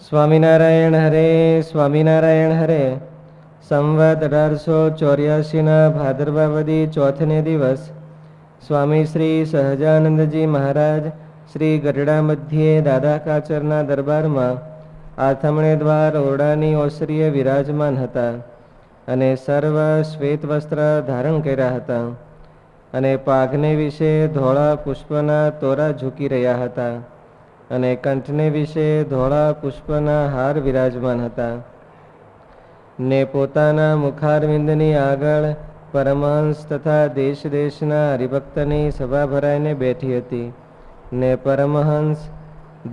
સ્વામિનારાયણ હરે સ્વામિનારાયણ હરે. સંવત અઢારસો ચોર્યાસીના ભાદરવાવદી ચોથને દિવસ સ્વામી શ્રી સહજાનંદજી મહારાજ શ્રી ગઢડા મધ્યે દાદા કાચરના દરબારમાં આથમણે દ્વાર ઓરડાની ઓસરીએ વિરાજમાન હતા અને સર્વ શ્વેત વસ્ત્ર ધારણ કર્યા હતા અને પાઘને વિશે ધોળા પુષ્પના તોરા ઝૂકી રહ્યા હતા. અને કંઠને વિશે ધોળા પુષ્પના હાર વિરાજમાન હતા. ને પોતાના મુખારવિંદની આગળ પરમહંસ તથા દેશ દેશના હરિભક્તની સભા ભરાઈને બેઠી હતી. ને પરમહંસ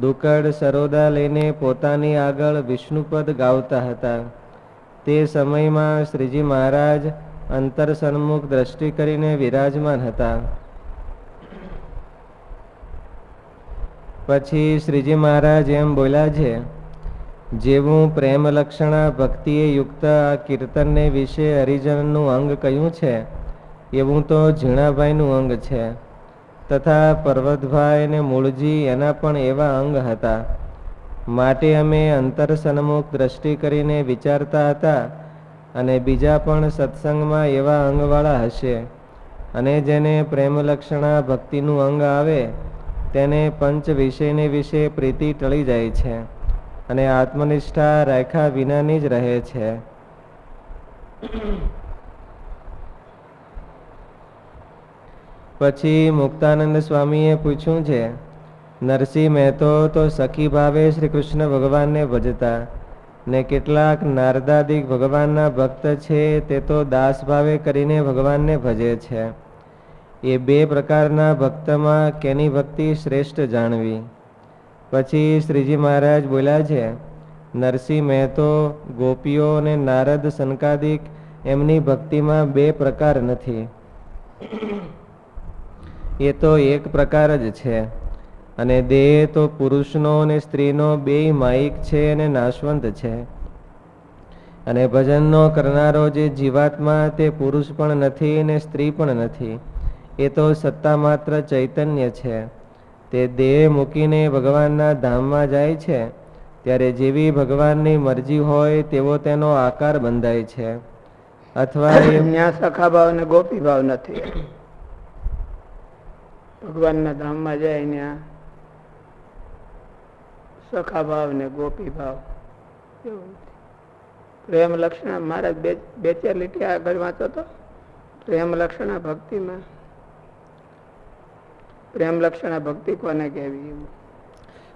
દુકડ સરોદા લઈને પોતાની આગળ વિષ્ણુપદ ગાવતા હતા. તે સમયમાં શ્રીજી મહારાજ અંતર સન્મુખ દ્રષ્ટિ કરીને વિરાજમાન હતા. પછી શ્રીજી મહારાજ એમ બોલ્યા છે, જેવું પ્રેમલક્ષણા ભક્તિએ યુક્ત આ કીર્તનને વિશે હરિજનનું અંગ કહ્યું છે, એવું તો ઝીણાભાઈનું અંગ છે. તથા પર્વતભાઈ અને મૂળજી એના પણ એવા અંગ હતા. માટે અમે અંતર સન્મુખ દ્રષ્ટિ કરીને વિચારતા હતા અને બીજા પણ સત્સંગમાં એવા અંગવાળા હશે. અને જેને પ્રેમલક્ષણા ભક્તિનું અંગ આવે તેને પંચ વિષયને વિશે પ્રીતિ ટળી જાય છે અને આત્મનિષ્ઠા રાખ્યા વિનાની જ રહે છે. પછી મુક્તાનંદ સ્વામીએ પૂછ્યું છે, નરસિંહ મહેતો તો સખી ભાવે શ્રી કૃષ્ણ ભગવાનને ભજતા. ને કેટલાક નારદાદિક ભગવાનના ભક્ત છે, તે તો દાસ ભાવે કરીને ભગવાનને ભજે છે. એ બે પ્રકારના ભક્તમાં કેની ભક્તિ શ્રેષ્ઠ જાણવી? પછી શ્રીજી મહારાજ બોલ્યા છે, નરસિંહ મહેતો, ગોપીઓ અને નારદ સનકાદિક એમની ભક્તિમાં બે પ્રકાર નથી. એ તો એક પ્રકાર જ છે. અને દેહ તો પુરુષનો અને સ્ત્રીનો બેય માયિક છે અને નાશવંત છે. અને ભજનનો કરનારો જે જીવાત્મા તે પુરુષ પણ નથી અને સ્ત્રી પણ નથી. એ તો સત્તા માત્ર ચૈતન્ય છે. તે દેહ મૂકીને ભગવાનના ધામમાં જાય છે. ત્યારે જેવી ભગવાનની મરજી હોય તેવો તેનો આકાર બંધાય છે. અથવા એ સખા ભાવ ને ગોપી ભાવ નથી. ભગવાનના ધામમાં જાય ત્યાં સખા ભાવ ને ગોપી ભાવ પ્રેમ લક્ષણ, મારા બે ચાર લીટી આગળ વાંચો તો, પ્રેમ લક્ષણ ભક્તિમાં પ્રેમ લક્ષણ ભક્તિ કોને કહેવી એવું?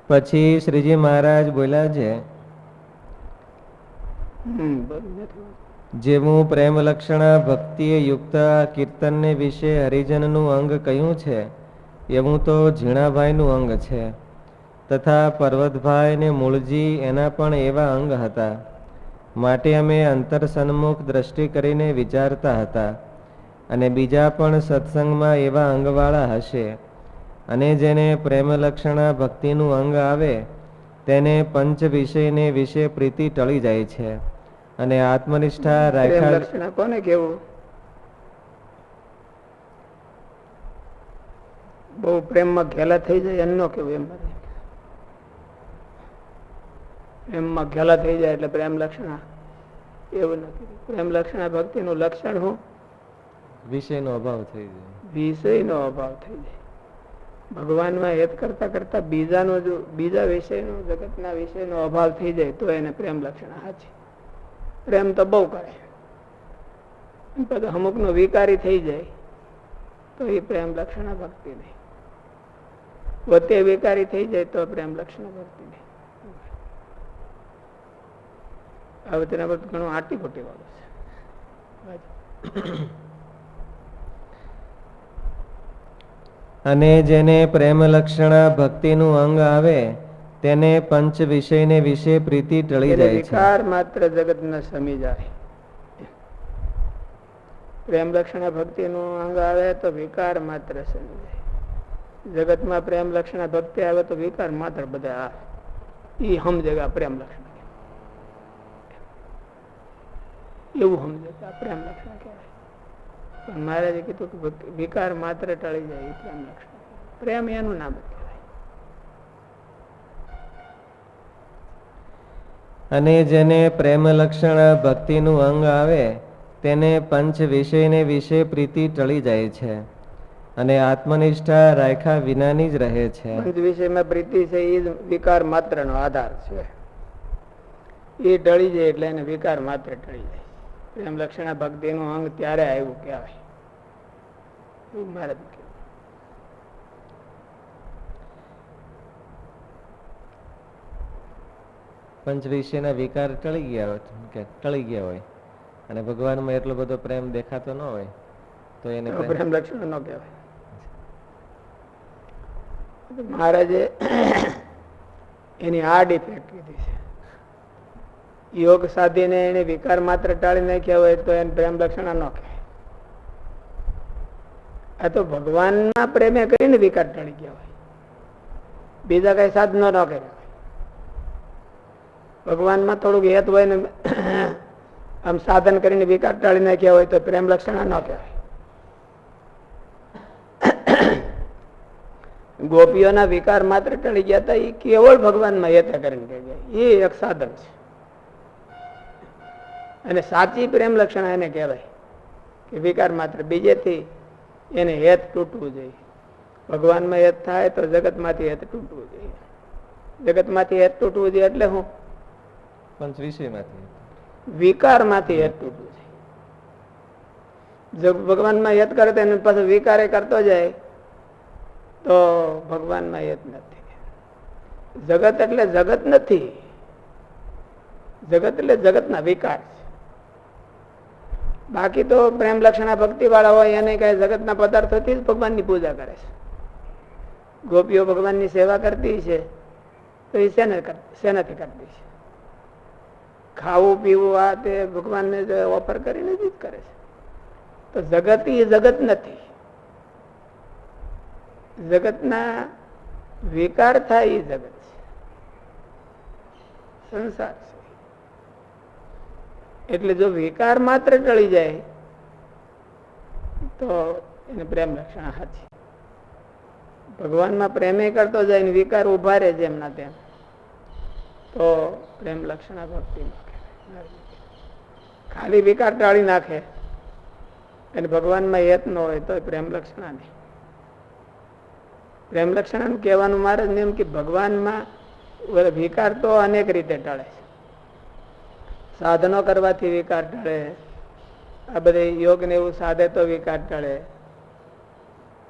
પછી શ્રીજી મહારાજ બોલ્યા છે જેવું પ્રેમ લક્ષણા ભક્તિ યુક્ત કીર્તનને વિશે હરિજનનું અંગ કયું છે એવું તો ઝીણાભાઈનું અંગ છે. તથા પર્વતભાઈ ને મૂળજી એના પણ એવા અંગ હતા. માટે અમે અંતર સન્મુખ દ્રષ્ટિ કરીને વિચારતા હતા. અને બીજા પણ સત્સંગમાં એવા અંગવાળા હશે. અને જેને પ્રેમ લક્ષણા ભક્તિનું અંગ આવે તેને પંચ વિષયને વિશે પ્રીતિ ટળી જાય છે. અને આત્મનિષ્ઠા રાખ્યા લક્ષણ કોને કેવું બહુ પ્રેમમાં ઘેલા થઈ જાય એમ ન કેવું એમ. પ્રેમમાં ઘેલા થઈ જાય એટલે પ્રેમ લક્ષણ એવું નથી પ્રેમ લક્ષણ ભક્તિનું લક્ષણ હું? વિષયનો અભાવ થઈ જાય. વિષયનો અભાવ થઈ જાય. ભગવાનમાં હેત કરતા કરતા બીજાનો જો બીજા વિષયનો, જગતના વિષયનો અભાવ થઈ જાય તો એને પ્રેમ લક્ષણ હાચી પ્રેમ તો બહુ કરે. પછી અમુકનો વિકારી થઈ જાય, તો એ પ્રેમ લક્ષણ ભક્તિ નહીં. વતે વિકારી થઈ જાય તો પ્રેમ લક્ષણ ભક્તિ નહીં. હવે તેના પર ઘણું આટી ખોટી વાળું છે. અને જેને પ્રેમ લક્ષણા ભક્તિનું અંગ આવે તેને પંચ વિષયને વિશે પ્રીતિ ટળી જાય છે. વિકાર માત્ર જગત ન સમી જાય. પ્રેમ લક્ષણ ભક્તિ નું અંગ આવે તો વિકાર માત્ર સમી જાય. જગતમાં પ્રેમ લક્ષણ ભક્તિ આવે તો વિકાર માત્ર બધા આવે. ઈ સમજેગા પ્રેમ લક્ષણ એવું સમજગા પ્રેમ લક્ષણ કહેવાય. પણ મહારાજે કીધું કે વિકાર માત્ર ટળી જાય એ પ્રેમ લક્ષણ. પ્રેમ એનું નામ અને જેને પ્રેમ લક્ષણ ભક્તિનું અંગ આવે તેને પંચ વિષયને વિશે પ્રીતિ ટળી જાય છે. અને આત્મનિષ્ઠા રાખ્યા વિનાની જ રહે છે. વિષયમાં પ્રીતિ છે એ જ વિકાર માત્રનો આધાર છે. એ ટળી જાય એટલે એને વિકાર માત્ર ટળી જાય. પ્રેમ લક્ષણા ભક્તિનું અંગ ત્યારે આવ્યું કહેવાય. એવું મારે જ પંચ વિષયના વિકાર ટળી ગયા હોય કે ટળી ગયા હોય અને ભગવાનમાં એટલો બધો પ્રેમ દેખાતો ન હોય તો એને પ્રેમ- લક્ષણ ન કહેવાય. મહારાજે એની આડ ઇફેક્ટ કીધી છે. યોગ સાધીને એને વિકાર માત્ર ટાળી નાખ્યા હોય તો એને પ્રેમ લક્ષણ ન કહેવાય. આ તો ભગવાનના પ્રેમે કરીને વિકાર ટાળી ગયા હોય બીજા કઈ સાધનો ન કર્યા ભગવાનમાં થોડુંક હેત હોય ને આમ સાધન કરીને વિકાર ટાળી નાખ્યા હોય તો પ્રેમ લક્ષણ ન કહેવાય. ગોપીઓના વિકાર માત્ર ટળી ગયા હતા એ કેવળ ભગવાનમાં હેતા કરીને કહી ગયા. એ એક સાધન છે. અને સાચી પ્રેમ લક્ષણ એને કહેવાય કે વિકાર માત્ર બીજેથી એને હેત તૂટવું જોઈએ. ભગવાનમાં હેત થાય તો જગતમાંથી હેત તૂટવું જોઈએ. જગતમાંથી હેત તૂટવું જોઈએ એટલે હું? પંચ વિષયમાંથી. વિકારમાંથી હેત તૂટવું જોઈએ. ભગવાનમાં હેત કરે તો એને પાછો વિકારે કરતો જાય તો ભગવાનમાં હેત નથી. જગત એટલે જગત નથી. જગત એટલે જગતના વિકાર છે. બાકી તો પ્રેમ લક્ષણા ભક્તિ વાળા હોય, એને કઈ જગતના પદાર્થોથી જ ભગવાનની પૂજા કરે છે. ગોપીઓ ભગવાનની સેવા કરતી છે, તો એ શેને શેનાથી કરતી છે. ખાવું, પીવું, આ તે ભગવાનને ઓફર કરીને જ કરે છે. તો જગત એ જગત નથી. જગતના વિકાર થાય એ જગત છે. સંસાર છે. એટલે જો વિકાર માત્ર ટળી જાય, તો એને પ્રેમ રક્ષણ હાથી. ભગવાનમાં પ્રેમે કરતો જાય ને વિકાર ઊભા રહે જેમના તેમ, તો પ્રેમ લક્ષણા ભક્તિ ખાલી વિકાર ટાળી નાખે અને ભગવાનમાં હેત ન હોય તો પ્રેમ લક્ષણા નહીં. પ્રેમ લક્ષણા કહેવાનું મારે એમ કે ભગવાનમાં વિકાર તો અનેક રીતે ટળે છે. સાધનો કરવાથી વિકાર ટળે આ બધે યોગ ને એવું સાધે તો વિકાર ટળે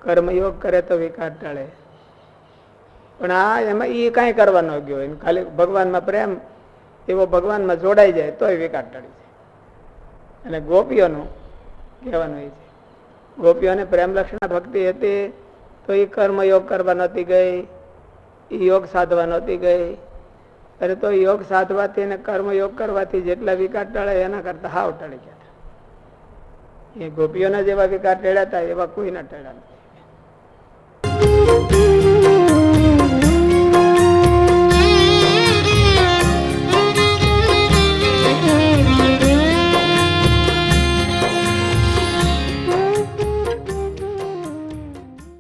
કર્મયોગ કરે તો વિકાર ટળે પણ આ એમાં એ કાંઈ કરવાનો ગયો. એને ખાલી ભગવાનમાં પ્રેમ, એવો ભગવાનમાં જોડાઈ જાય તોય વિકાર ટળી જાય. અને ગોપીઓનું કહેવાનું એ છે. ગોપીઓને પ્રેમ લક્ષણ ભક્તિ હતી તો એ કર્મયોગ કરવા નહોતી ગઈ એ યોગ સાધવા નહોતી ગઈ. અરે તો યોગ સાધવાથી અને કર્મ યોગ કરવાથી જેટલા વિકાર ટળે એના કરતા હાવ ટળી ગયા. એ ગોપીઓના જેવા વિકાર ટેળ્યા હતા એવા કોઈના ટેળ્યા નથી